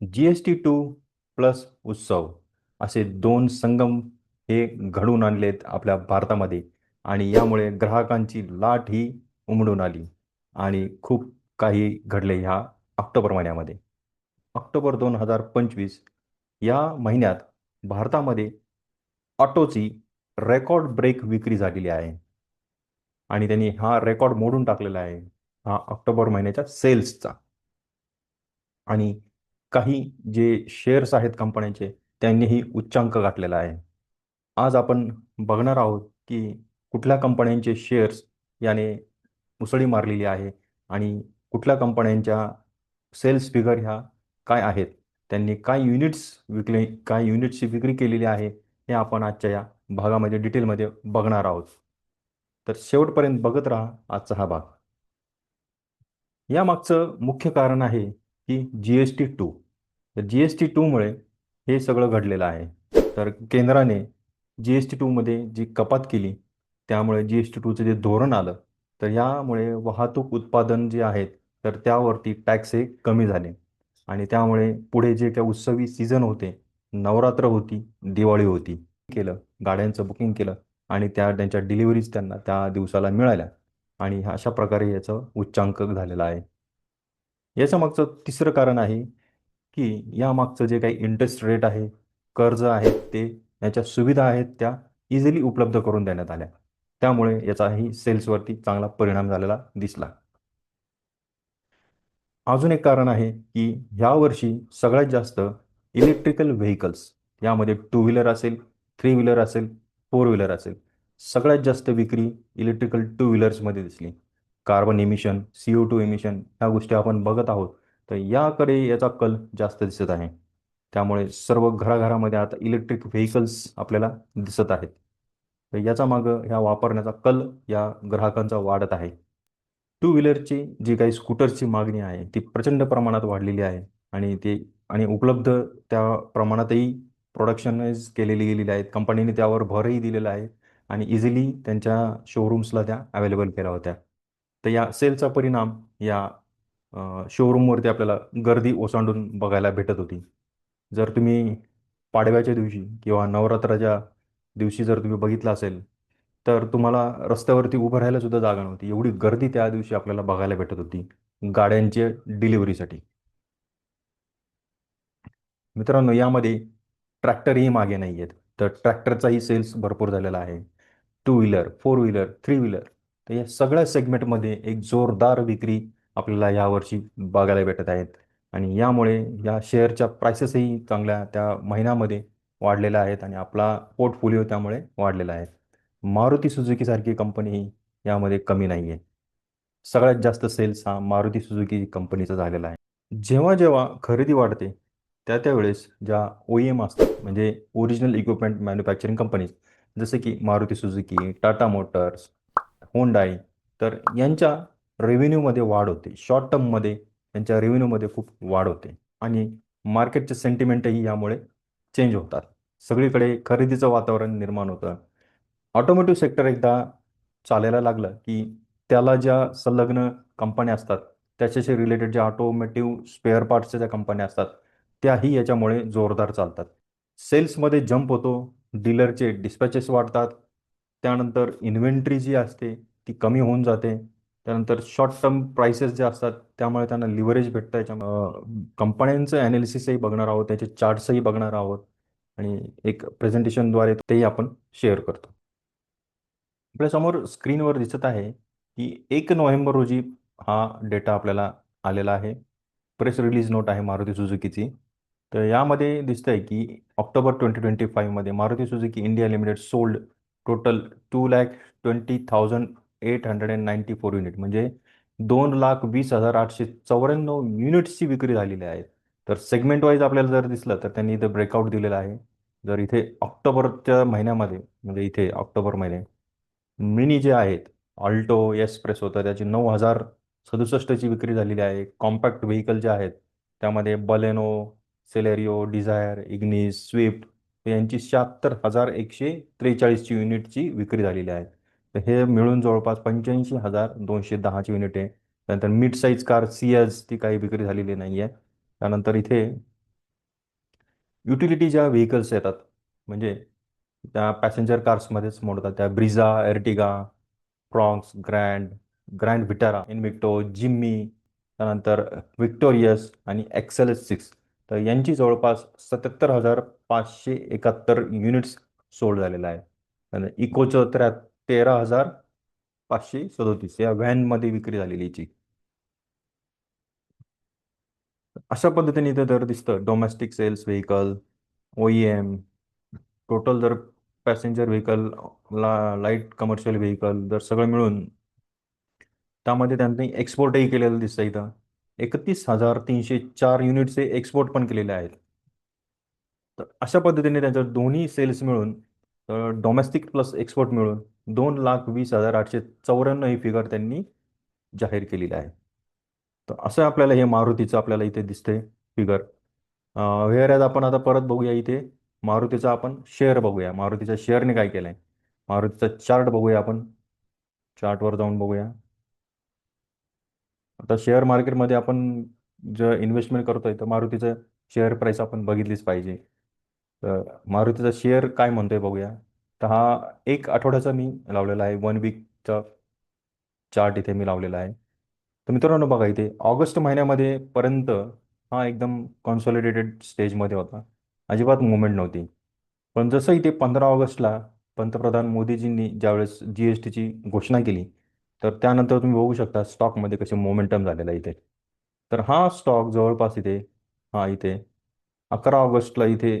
G S T two plus उत्सव असे दोन संगम हे घडून आणलेत आपल्या भारतामध्ये. आणि यामुळे ग्राहकांची लाट ही उमडून आली आणि खूप काही घडले ह्या ऑक्टोबर महिन्यामध्ये. ऑक्टोबर दोन हजार पंचवीस या महिन्यात भारतामध्ये ऑटोची रेकॉर्ड ब्रेक विक्री झालेली आहे. आणि त्यांनी हा रेकॉर्ड मोडून टाकलेला आहे हा ऑक्टोबर महिन्याच्या सेल्सचा. आणि काही जे शेअर्स आहेत कंपन्यांचे त्यांनीही उच्चांक गाठलेला आहे. आज आपण बघणार आहोत की कुठल्या कंपन्यांचे शेअर्स याने मुसळी मारलेली आहे आणि कुठल्या कंपन्यांच्या सेल्स फिगर ह्या काय आहेत त्यांनी काय युनिट्स विकले काय युनिट्सची विक्री केलेली आहे हे आपण आजच्या या भागामध्ये डिटेलमध्ये बघणार आहोत. तर शेवटपर्यंत बघत राहा आजचा हा भाग. यामागचं मुख्य कारण आहे की जी एस टी टू तर जी एस टी टूमुळे हे सगळं घडलेलं आहे. तर केंद्राने जी एस टी टूमध्ये जी कपात केली त्यामुळे जी एस टी टूचं जे धोरण आलं तर यामुळे वाहतूक उत्पादन जे आहेत तर त्यावरती टॅक्स हे कमी झाले. आणि त्यामुळे पुढे जे काही उत्सवी सीझन होते नवरात्र होती दिवाळी होती केलं गाड्यांचं बुकिंग केलं आणि त्या त्यांच्या डिलिव्हरीज त्यांना त्या दिवसाला मिळाल्या. आणि अशा प्रकारे याचं उच्चांक झालेला आहे. याच्या मागचं तिसरं कारण आहे की यामागचं जे काही इंटरेस्ट रेट आहे कर्ज आहेत ते याच्या सुविधा आहेत त्या इझिली उपलब्ध करून देण्यात आल्या. त्यामुळे याचाही सेल्सवरती चांगला परिणाम झालेला दिसला. अजून एक कारण आहे की ह्यावर्षी सगळ्यात जास्त इलेक्ट्रिकल व्हेकल्स यामध्ये टू व्हीलर असेल थ्री व्हीलर असेल फोर व्हीलर असेल सगळ्यात जास्त विक्री इलेक्ट्रिकल टू व्हीलर्समध्ये दिसली. Carbon emission C O two emission ह्या गोष्टी आपण बघत आहोत. तर याकडे याचा कल जास्त दिसत आहे. त्यामुळे सर्व घराघरामध्ये आता इलेक्ट्रिक व्हेकल्स आपल्याला दिसत आहेत. तर याचा मागं ह्या वापरण्याचा कल या ग्राहकांचा वाढत आहे. टू व्हीलरची जी काही स्कूटरची मागणी आहे ती प्रचंड प्रमाणात वाढलेली आहे. आणि ते आणि उपलब्ध त्या प्रमाणातही प्रोडक्शनाइज केलेली गेलेली आहेत. कंपनीने त्यावर भरही दिलेला आहे. आणि इझिली त्यांच्या शोरूम्सला त्या अवेलेबल केल्या होत्या. तर या सेलचा परिणाम या शोरूमवरती आपल्याला गर्दी ओसांडून बघायला भेटत होती. जर तुम्ही पाडव्याच्या दिवशी किंवा नवरात्राच्या दिवशी जर तुम्ही बघितलं असेल तर तुम्हाला रस्त्यावरती उभं राहायला सुद्धा जागा नव्हती. एवढी गर्दी त्या दिवशी आपल्याला बघायला भेटत होती गाड्यांच्या डिलिव्हरीसाठी मित्रांनो यामध्ये ट्रॅक्टरही मागे नाही आहेत तर ट्रॅक्टरचाही सेल्स भरपूर झालेला आहे. Two wheeler four wheeler three wheeler तर या सगळ्या सेगमेंटमध्ये एक जोरदार विक्री आपल्याला यावर्षी बघायला भेटत आहेत. आणि यामुळे या शेअरच्या प्रायसेसही चांगल्या त्या महिन्यामध्ये वाढलेल्या आहेत आणि आपला पोर्टफोलिओ त्यामुळे वाढलेला आहे. मारुती सुझुकीसारखी कंपनी यामध्ये कमी नाही आहे सगळ्यात जास्त सेल्स हा मारुती सुझुकी कंपनीचा झालेला आहे. जेव्हा जेव्हा खरेदी वाढते त्या त्यावेळेस ज्या ओ एम असतात म्हणजे ओरिजिनल इक्विपमेंट मॅन्युफॅक्चरिंग कंपनीज जसे की Maruti Suzuki Tata motors Hyundai तर यांच्या रेव्हेन्यूमध्ये वाढ होते. शॉर्ट टर्ममध्ये त्यांच्या रेव्हेन्यूमध्ये खूप वाढ होते. आणि मार्केटचे सेंटिमेंटही यामुळे चेंज होतात. सगळीकडे खरेदीचं वातावरण निर्माण होतं. ऑटोमोटिव्ह सेक्टर एकदा चालायला लागलं की त्याला ज्या संलग्न कंपन्या असतात त्याच्याशी रिलेटेड ज्या ऑटोमेटिव्ह स्पेअर पार्ट्सच्या ज्या कंपन्या असतात त्याही याच्यामुळे जोरदार चालतात. सेल्समध्ये जंप होतो. डीलरचे डिस्पॅचेस वाढतात. त्यानंतर इन्व्हेंटरी जी असते ती कमी होऊन जाते. त्यानंतर शॉर्ट टर्म प्राइसेस जे असतात त्यामुळे त्यांना लिव्हरेज भेटतं. याच्या कंपन्यांचं ॲनालिसिसही बघणार आहोत त्याचे चार्ट्सही बघणार आहोत. आणि एक प्रेझेंटेशनद्वारे तेही आपण शेअर करतो. आपल्यासमोर स्क्रीनवर दिसत आहे की एक नोव्हेंबर रोजी हा डेटा आपल्याला आलेला आहे. प्रेस रिलीज नोट आहे मारुती सुझुकीची. तर यामध्ये दिसतंय की October twenty twenty फाईव्हमध्ये Maruti Suzuki India limited sold total two lakh twenty thousand eight hundred and ninety four unit. म्हणजे दोन लाख वीस हजार आठशे चौऱ्याण्णव युनिट्सची विक्री झालेली आहे. तर सेगमेंट वाईज आपल्याला जर दिसलं तर त्यांनी इथं ब्रेकआउट दिलेलं आहे. जर इथे ऑक्टोबरच्या महिन्यामध्ये म्हणजे इथे ऑक्टोबर महिने मिनी जे आहेत ऑल्टो एसप्रेस होतं त्याची नऊ हजार सदुसष्टची विक्री झालेली आहे. कॉम्पॅक्ट व्हेकल जे आहेत त्यामध्ये Baleno Celerio Dzire Ignis Swift यांची शहात्तर हजार एकशे त्रेचाळीसची युनिटची विक्री झालेली आहे. तर हे मिळून जवळपास पंच्याऐंशी हजार दोनशे दहाची युनिट आहे. त्यानंतर mid size car C S ती काही विक्री झालेली नाही आहे. त्यानंतर इथे युटिलिटी ज्या व्हेकल्स येतात म्हणजे त्या पॅसेंजर कार्समध्येच मोडतात. त्या Brezza Ertiga Fronx grand grand Vitara Invicto Jimny त्यानंतर विक्टोरियस आणि एक्सेल सिक्स. तर यांची जवळपास सत्याहत्तर हजार पाचशे एकाहत्तर युनिट्स सोल्ड झालेलं आहे. आणि इकोचं त्र्या तेरा हजार पाचशे सदोतीस. या व्हॅनमध्ये विक्री झालेली याची. अशा पद्धतीने इथे जर दिसतं. Domestic sales vehicle O M total जर पॅसेंजर व्हेकल ला लाइट कमर्शियल व्हेकल जर सगळं मिळून त्यामध्ये त्यांनी एक्सपोर्टही केलेलं दिसतं इथं. एकतीस हजार तीनशे चार युनिटचे एक्सपोर्ट पण केलेले आहेत. तर अशा पद्धतीने त्यांच्या दोन्ही सेल्स मिळून डोमेस्टिक प्लस एक्सपोर्ट मिळून दोन लाख वीस हजार आठशे चौऱ्याण्णव ही फिगर त्यांनी जाहीर केलेली आहे. तर असं आपल्याला हे मारुतीचं आपल्याला इथे दिसते फिगर वेअर आपण आता परत बघूया इथे. मारुतीचा आपण शेअर बघूया. मारुतीच्या शेअरने काय केलं आहे मारुतीचा चार्ट बघूया आपण. चार्टवर जाऊन बघूया. आता शेअर मार्केटमध्ये आपण जर इन्व्हेस्टमेंट करतोय तर मारुतीचं शेअर प्राईस आपण बघितलीच पाहिजे. तर मारुतीचा शेअर काय म्हणतोय बघूया. तर हा एक आठवड्याचा मी लावलेला आहे. वन वीकचा चार्ट इथे मी लावलेला आहे. तर मित्रांनो बघा इथे ऑगस्ट महिन्यामध्ये पर्यंत हा एकदम कॉन्सॉलिडेटेड स्टेजमध्ये होता. अजिबात मुवमेंट नव्हती. पण जसं इथे पंधरा ऑगस्टला पंतप्रधान मोदीजींनी ज्यावेळेस जी एस टीची घोषणा केली तर त्यानंतर तुम्ही बघू शकता स्टॉकमध्ये कसे मोमेंटम झालेलं इथे. तर हा स्टॉक जवळपास इथे हा इथे अकरा ऑगस्टला इथे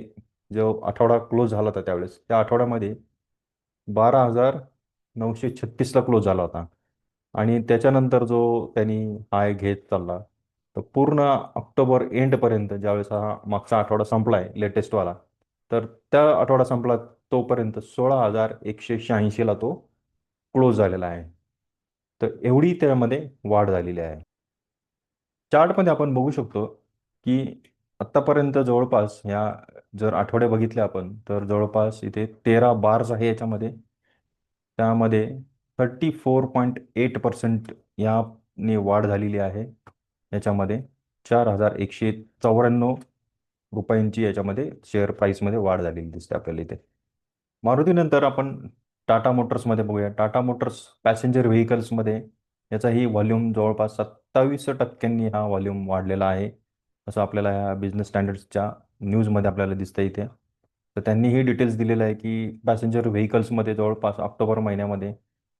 जो आठवडा क्लोज झाला होता त्यावेळेस त्या आठवड्यामध्ये बारा हजार नऊशे छत्तीसला क्लोज झाला होता. आणि त्याच्यानंतर जो त्यांनी हाय घेत चालला तर पूर्ण ऑक्टोबर एंडपर्यंत ज्यावेळेस हा मागचा आठवडा संपला आहे लेटेस्टवाला तर त्या आठवडा संपला तोपर्यंत सोळा हजार एकशे शहाऐंशीला तो क्लोज झालेला आहे. तर एवढी त्यामध्ये वाढ झालेली आहे. चार्टमध्ये आपण बघू शकतो की आत्तापर्यंत जवळपास ह्या जर आठवडे बघितले आपण तर जवळपास इथे तेरा बार्स आहे याच्यामध्ये. त्यामध्ये thirty four point eight percent याने वाढ झालेली आहे. याच्यामध्ये चार हजार एकशे चौऱ्याण्णव रुपयांची याच्यामध्ये शेअर प्राईसमध्ये वाढ झालेली दिसते आपल्याला इथे. मारुतीनंतर आपण टाटा मोटर्समध्ये बघूया. टाटा मोटर्स पॅसेंजर व्हेकल्समध्ये याचाही व्हॉल्यूम जवळपास सत्तावीस टक्क्यांनी हा व्हॉल्यूम वाढलेला आहे. असं आपल्याला ह्या बिझनेस स्टँडर्ड्सच्या न्यूजमध्ये आपल्याला दिसतं इथे. तर त्यांनीही डिटेल्स दिलेलं आहे की पॅसेंजर व्हेकल्समध्ये जवळपास ऑक्टोबर महिन्यामध्ये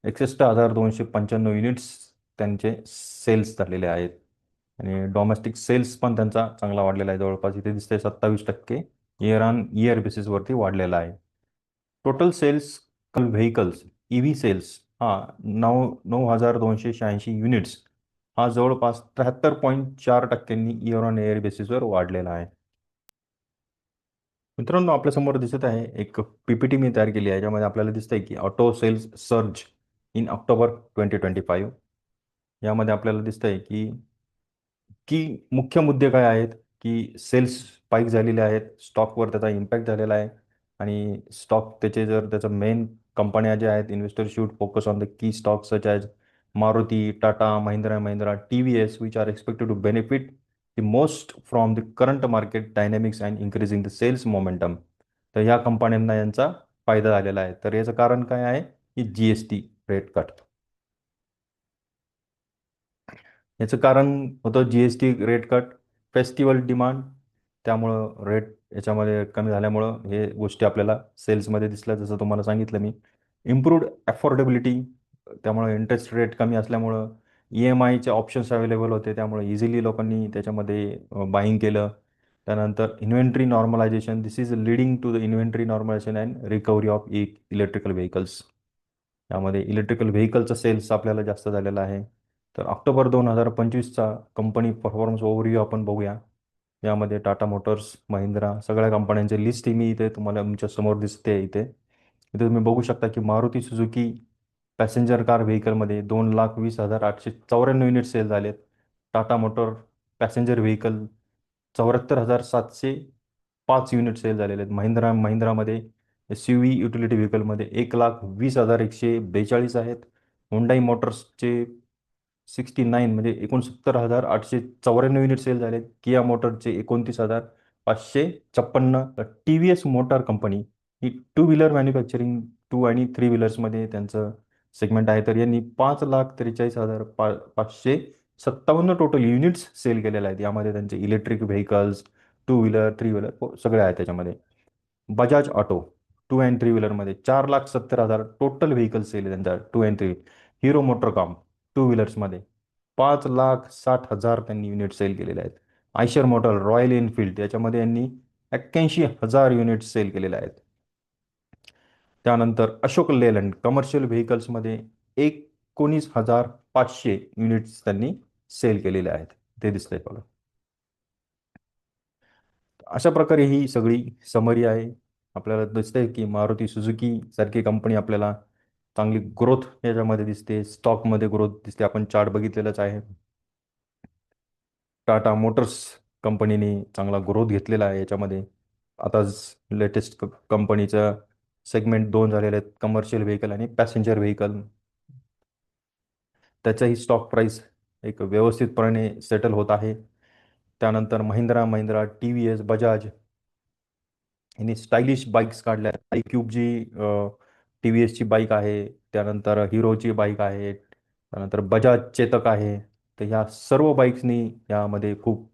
एकसष्ट हजार दोनशे पंच्याण्णव युनिट्स त्यांचे सेल्स झालेले आहेत. आणि डोमेस्टिक सेल्स पण त्यांचा चांगला वाढलेला आहे. जवळपास इथे दिसते सत्तावीस टक्के इयर ऑन इयर बेसिसवरती वाढलेला आहे. Total sales vehicles E V sales हा नऊ नऊ हजार दोनशे शहाऐंशी युनिट्स हा जवळपास त्र्याहत्तर पॉईंट चार टक्क्यांनी इयर ऑन इयर बेसिसवर वाढलेला आहे. मित्रांनो आपल्यासमोर दिसत आहे एक पीपीटी मी तयार केली आहे ज्यामध्ये आपल्याला दिसतंय की auto sales surge in October twenty twenty five यामध्ये आपल्याला दिसतंय की की मुख्य मुद्दे काय आहेत की सेल्स स्पाईक झालेले आहेत स्टॉकवर त्याचा इम्पॅक्ट झालेला आहे आणि स्टॉक त्याचे जर त्याचं मेन कंपन्या ज्या आहेत investor should focus on the key stock such as Maruti Tata Mahindra Mahindra T V S which are expected to benefit the most from the current market dynamics and increasing the sales momentum तर ह्या कंपन्यांना यांचा फायदा झालेला आहे. तर याचं कारण काय आहे? की G S T rate cut याचं कारण होतं G S T rate cut festival demand त्यामुळं रेट याच्यामध्ये कमी झाल्यामुळं हे गोष्टी आपल्याला सेल्समध्ये दिसल्या जसं तुम्हाला सांगितलं मी. इम्प्रूव्ड अफोर्डेबिलिटी त्यामुळं इंटरेस्ट रेट कमी असल्यामुळं ई एम आयचे ऑप्शन्स अवेलेबल होते त्यामुळे इझिली लोकांनी त्याच्यामध्ये बाईंग केलं. त्यानंतर inventory normalization this is leading to the inventory normalization and recovery of E electrical vehicles यामध्ये इलेक्ट्रिकल व्हेकलचा सेल्स आपल्याला जास्त झालेला आहे. तर ऑक्टोबर दोन हजार पंचवीसचा कंपनी परफॉर्मन्स ओव्हरव्ह्यू आपण बघूया. यामध्ये टाटा मोटर्स महिंद्रा सगळ्या कंपन्यांची लिस्ट मी इथे तुम्हाला तुमच्यासमोर दिसते इथे. इथे तुम्ही बघू शकता की मारुती सुझुकी पॅसेंजर कार व्हेकलमध्ये दोन लाख वीस हजार आठशे चौऱ्याण्णव युनिट सेल झालेत. टाटा मोटर पॅसेंजर व्हेकल चौऱ्याहत्तर हजार सातशे पाच युनिट सेल झालेले आहेत. महिंद्रा महिंद्रामध्ये एस यू व्ही युटिलिटी व्हेकलमध्ये एक लाख वीस हजार एकशे बेचाळीस आहेत. हुंडाई मोटर्सचे सिक्स्टी नाईन म्हणजे एकोणसत्तर हजार आठशे चौऱ्याण्णव युनिट सेल झाले किया मोटरचे एकोणतीस हजार पाचशे छप्पन्न. T V S motor company ही टू व्हीलर मॅन्युफॅक्चरिंग टू आणि थ्री व्हीलर्समध्ये त्यांचं सेगमेंट आहे. तर यांनी पाच लाख त्रेचाळीस हजार पा पाचशे सत्तावन्न टोटल युनिट्स सेल केलेले आहेत. यामध्ये त्यांचे electric vehicles two wheeler three wheeler सगळे आहेत त्याच्यामध्ये. Bajaj auto two and three व्हीलरमध्ये चार लाख सत्तर हजार टोटल व्हेकल सेल आहे त्यांचा टू अँड थ्री हिरो मोटरकॉम टू व्हीलर्समध्ये. पाच लाख साठ हजार त्यांनी युनिट सेल केलेले आहेत. आयशर मॉडल रॉयल एनफिल्ड याच्यामध्ये यांनी एक्क्याऐंशी हजार युनिट सेल केलेले आहेत. त्यानंतर अशोक लेलंड कमर्शियल व्हेकल्समध्ये एकोणीस हजार पाचशे युनिट्स त्यांनी सेल केलेले आहेत. ते दिसतंय बघा. अशा प्रकारे ही सगळी समरी आहे. आपल्याला दिसतंय की मारुती सुझुकी सारखी कंपनी आपल्याला चांगली ग्रोथ याच्यामध्ये दिसते स्टॉकमध्ये ग्रोथ दिसते. आपण चार्ट बघितलेलाच आहे. टाटा मोटर्स कंपनीने चांगला ग्रोथ घेतलेला आहे याच्यामध्ये. आताच लेटेस्ट कंपनीचं सेगमेंट दोन झालेले आहेत. कमर्शियल व्हेकल आणि पॅसेंजर व्हेकल त्याचाही स्टॉक प्राईस एक व्यवस्थितपणे सेटल होत आहे. त्यानंतर Mahindra Mahindra T V S Bajaj यांनी स्टायलिश बाईक्स काढल्या आय क्यूब जी टी व्ही एसची बाईक आहे त्यानंतर हिरोची बाईक आहे त्यानंतर बजाज चेतक आहे. तर ह्या सर्व बाईक्सनी यामध्ये खूप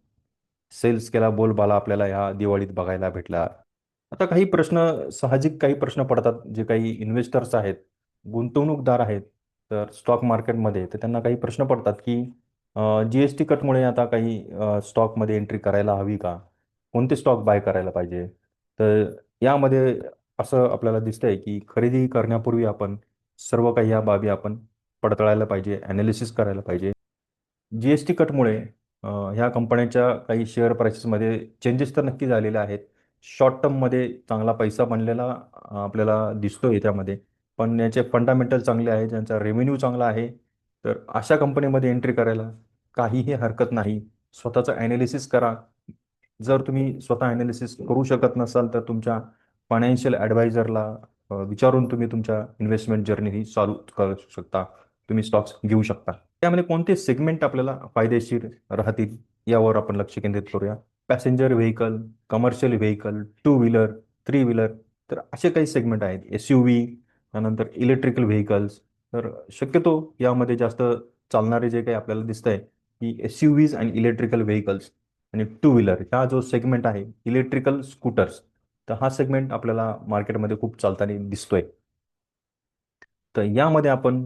सेल्स केला बोलबाला आपल्याला ह्या दिवाळीत बघायला भेटला. आता काही प्रश्न साहजिक काही प्रश्न पडतात जे काही इन्व्हेस्टर्स आहेत गुंतवणूकदार आहेत तर स्टॉक मार्केटमध्ये तर त्यांना काही प्रश्न पडतात की जी एस टी कटमुळे आता काही स्टॉकमध्ये एंट्री करायला हवी का? कोणते स्टॉक बाय करायला पाहिजे? तर यामध्ये असं आपल्याला दिसतंय की खरेदी करण्यापूर्वी आपण सर्व काही या बाबी आपण पडताळायला पाहिजे ॲनालिसिस करायला पाहिजे. जी एस टी कटमुळे ह्या कंपन्यांच्या काही शेअर प्राइसेसमध्ये चेंजेस तर नक्की झालेले आहेत. शॉर्ट टर्ममध्ये चांगला पैसा बनलेला आपल्याला दिसतोय त्यामध्ये. पण याचे फंडामेंटल चांगले आहे ज्यांचा रेव्हेन्यू चांगला आहे तर अशा कंपनीमध्ये एंट्री करायला काहीही हरकत नाही. स्वतःचं ॲनालिसिस करा. जर तुम्ही स्वतः ॲनालिसिस करू शकत नसाल तर तुमच्या फायनान्शियल ॲडवायझरला विचारून तुम्ही तुमच्या इन्व्हेस्टमेंट जर्नी ही चालू करू शकता. तुम्ही स्टॉक्स घेऊ शकता. त्यामध्ये कोणते सेगमेंट आपल्याला फायदेशीर राहतील यावर आपण लक्ष केंद्रित करूया. Passenger vehicle commercial vehicle two wheeler three wheeler तर असे काही सेगमेंट आहेत. एस यू व्ही त्यानंतर इलेक्ट्रिकल व्हेकल्स तर शक्यतो यामध्ये जास्त चालणारे जे काही आपल्याला दिसत आहे की एस यू व्हीज आणि इलेक्ट्रिकल व्हेकल्स आणि टू व्हीलर हा जो सेगमेंट आहे इलेक्ट्रिकल स्कूटर्स तर हा सेगमेंट आपल्याला मार्केटमध्ये खूप चालताना दिसतोय. तर यामध्ये आपण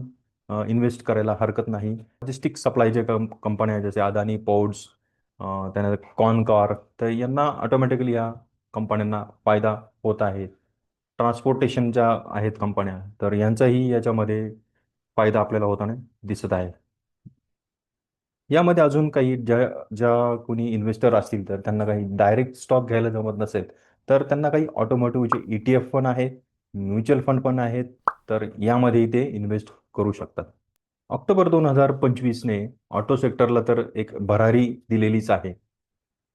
इन्व्हेस्ट करायला हरकत नाही. लॉजिस्टिक सप्लायचे ज्या कंपन्या आहेत जसे अदानी पोर्ट्स त्यानंतर कॉनकार तर यांना ऑटोमॅटिकली या कंपन्यांना फायदा होत आहे. ट्रान्सपोर्टेशनच्या आहेत कंपन्या तर यांचाही याच्यामध्ये फायदा आपल्याला होताना दिसत आहे. यामध्ये अजून काही ज्या ज्या कोणी इन्व्हेस्टर असतील तर त्यांना काही डायरेक्ट स्टॉक घ्यायला जमत नसेल तर त्यांना काही ऑटोमोटिव्हचे ई टी एफ पण आहेत म्युच्युअल फंड पण आहेत तर यामध्ये ते इन्व्हेस्ट करू शकतात. ऑक्टोबर दोन हजार पंचवीसने ऑटो सेक्टरला तर एक भरारी दिलेलीच आहे.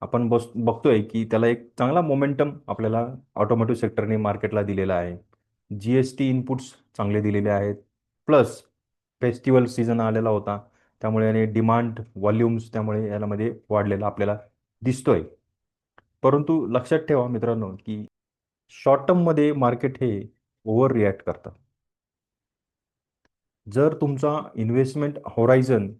आपण बस बघतोय की त्याला एक चांगला मोमेंटम आपल्याला ऑटोमोटिव्ह सेक्टरने मार्केटला दिलेला आहे. जी एस टी इनपुट्स चांगले दिलेले आहेत. प्लस फेस्टिवल सीझन आलेला होता. त्यामुळे याने डिमांड व्हॉल्युम्स त्यामुळे यामध्ये वाढलेला आपल्याला दिसतोय. परंतु लक्षात ठेवा मित्रांनो की शॉर्ट टर्ममध्ये मार्केट हे ओव्हर रिॲक्ट करतं. जर तुमचा इन्व्हेस्टमेंट होरायझन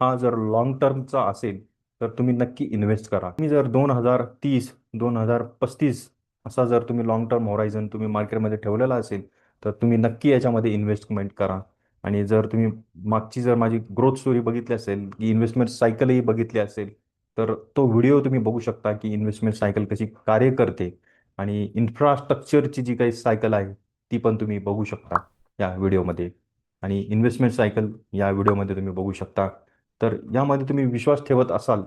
हा जर लॉंग टर्मचा असेल तर तुम्ही नक्की इन्व्हेस्ट करा. तुम्ही जर दोन हजार तीस दोन हजार पस्तीस असा जर तुम्ही लॉंग टर्म होरायझन तुम्ही मार्केटमध्ये ठेवलेला असेल तर तुम्ही नक्की याच्यामध्ये इन्व्हेस्टमेंट करा. आणि जर तुम्ही मागची जर माझी ग्रोथ स्टोरी बघितली असेल की इन्व्हेस्टमेंट सायकलही बघितली असेल तर तो व्हिडिओ तुम्ही बघू शकता की इन्व्हेस्टमेंट सायकल कशी कार्य करते आणि इन्फ्रास्ट्रक्चरची जी काही सायकल आहे ती पण तुम्ही बघू शकता या व्हिडिओमध्ये. आणि इन्व्हेस्टमेंट सायकल या व्हिडिओमध्ये तुम्ही बघू शकता. तर यामध्ये तुम्ही विश्वास ठेवत असाल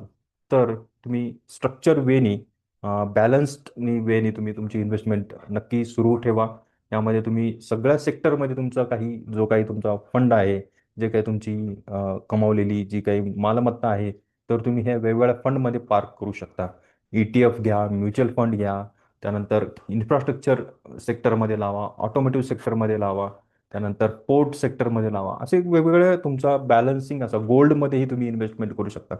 तर तुम्ही स्ट्रक्चर वेनी बॅलन्स्ड वेनी तुम्ही तुमची इन्व्हेस्टमेंट नक्की सुरू ठेवा. यामध्ये तुम्ही सगळ्या सेक्टरमध्ये तुमचा काही जो काही तुमचा फंड आहे जे काही तुमची कमावलेली जी काही मालमत्ता आहे तर तुम्ही हे वेगवेगळ्या फंडमध्ये पार्क करू शकता. ई टी एफ घ्या म्युच्युअल फंड घ्या त्यानंतर इन्फ्रास्ट्रक्चर सेक्टरमध्ये लावा ऑटोमोटिव्ह सेक्टरमध्ये लावा त्यानंतर पोर्ट सेक्टरमध्ये लावा. असे वेगवेगळे तुमचा बॅलन्सिंग असं गोल्डमध्येही तुम्ही इन्व्हेस्टमेंट करू शकता.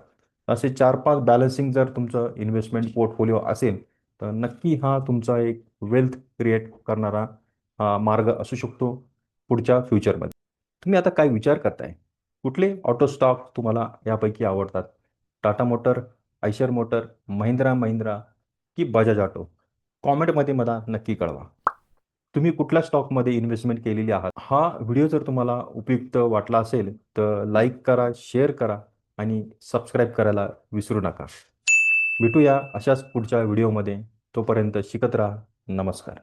असे चार पाच बॅलन्सिंग जर तुमचं इन्व्हेस्टमेंट पोर्टफोलिओ असेल तर नक्की हा तुमचा एक वेल्थ क्रिएट करणारा हा मार्ग असू शकतो पुढच्या फ्युचरमध्ये तुम्ही आता काय विचार करताय? कुठले ऑटो स्टॉक तुम्हाला यापैकी आवडतात? Tata motor Eicher motor Mahindra Mahindra की बजाज ऑटो. कॉमेंटमध्ये मला नक्की कळवा. तुम्ही कुठल्या स्टॉकमध्ये इन्व्हेस्टमेंट केलेली आहात? हा व्हिडिओ जर तुम्हाला उपयुक्त वाटला असेल तर लाईक करा शेअर करा आणि सबस्क्राईब करायला विसरू नका. भेटूया अशाच पुढच्या व्हिडिओमध्ये. तोपर्यंत शिकत राहा. नमस्कार.